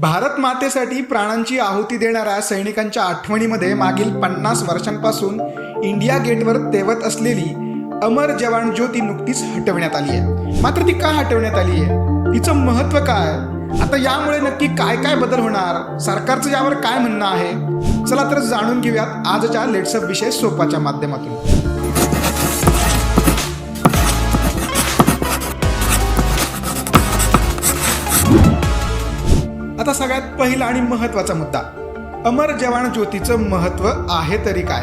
भारत मातेसाठी प्राणांची आहुती देणाऱ्या सैनिकांच्या आठवणीमध्ये मागील पन्नास वर्षांपासून इंडिया गेटवर तेवत असलेली अमर जवान ज्योती नुकतीच हटवण्यात आली आहे. मात्र ती का हटवण्यात आली आहे? तिचं महत्त्व काय? आता यामुळे नक्की काय काय बदल होणार? सरकारचं यावर काय म्हणणं आहे? चला तर जाणून घेऊयात आजच्या लेट्सअप विषय सोपाच्या माध्यमातून. आता सगळ्यात पहिला आणि महत्त्वाचा मुद्दा. अमर जवान ज्योतीचं महत्त्व आहे तरी काय?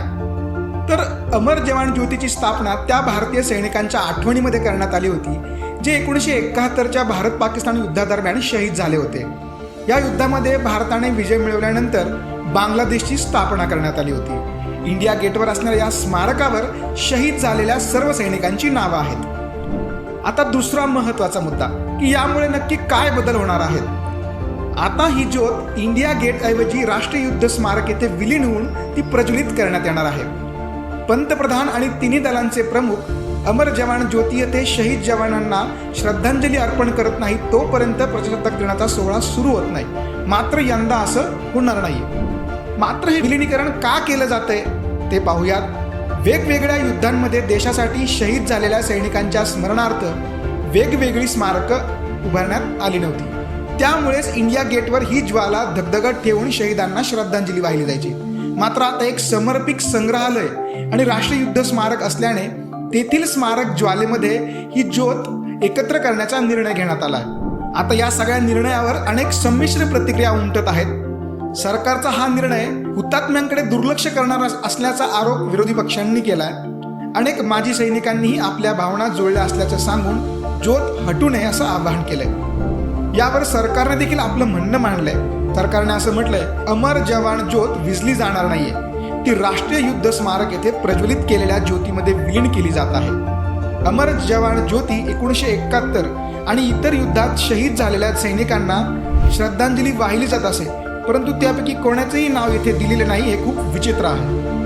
तर अमर जवान ज्योतीची स्थापना त्या भारतीय सैनिकांच्या आठवणीमध्ये करण्यात आली होती जे एकोणीसशे एकाहत्तरच्या भारत पाकिस्तान युद्धादरम्यान शहीद झाले होते. या युद्धामध्ये भारताने विजय मिळवल्यानंतर बांगलादेशची स्थापना करण्यात आली होती. इंडिया गेटवर असणाऱ्या या स्मारकावर शहीद झालेल्या सर्व सैनिकांची नावं आहेत. आता दुसरा महत्त्वाचा मुद्दा की यामुळे नक्की काय बदल होणार आहेत? आता ही ज्योत इंडिया गेट ऐवजी राष्ट्रीय युद्ध स्मारक येथे विलीन होऊन ती प्रज्वलित करण्यात येणार आहे. पंतप्रधान आणि तिन्ही दलांचे प्रमुख अमर जवान ज्योती येथे शहीद जवानांना श्रद्धांजली अर्पण करत नाही तोपर्यंत प्रजासत्ताक दिनाचा सोहळा सुरू होत नाही. मात्र यंदा असं होणार नाही. मात्र हे विलिनीकरण का केलं जातंय ते पाहूयात. वेगवेगळ्या युद्धांमध्ये देशासाठी शहीद झालेल्या सैनिकांच्या स्मरणार्थ वेगवेगळी स्मारकं उभारण्यात आली नव्हती. त्यामुळेच इंडिया गेटवर ही ज्वाला धगधगत ठेवून शहीदांना श्रद्धांजली वाहिली जायची. मात्र आता एक समर्पित संग्रहालय आणि राष्ट्रीय युद्ध स्मारक असल्याने तेथील स्मारक ज्वालेमध्ये ही ज्योत एकत्र करण्याचा निर्णय घेण्यात आला आता या सगळ्या निर्णयावर अनेक संमिश्र प्रतिक्रिया उमटत आहेत. सरकारचा हा निर्णय हुतात्म्यांकडे दुर्लक्ष करणारा असल्याचा आरोप विरोधी पक्षांनी केलाय. अनेक माजी सैनिकांनीही आपल्या भावना जुळल्या असल्याचं सांगून ज्योत हटू नये असं आवाहन केलंय. यावर सरकारने देखील आपलं म्हणणं मांडलंय. सरकारने असं म्हटलंय अमर जवान ज्योत विजली जाणार नाहीये. ती राष्ट्रीय युद्ध स्मारक येथे प्रज्वलित केलेल्या ज्योतीमध्ये विलीन केली जात आहे. अमर जवान ज्योती एकोणीसशे एकाहत्तर आणि इतर युद्धात शहीद झालेल्या सैनिकांना श्रद्धांजली वाहिली जात असे परंतु त्यापैकी कोणाचंही नाव येथे दिलेले नाही हे खूप विचित्र आहे.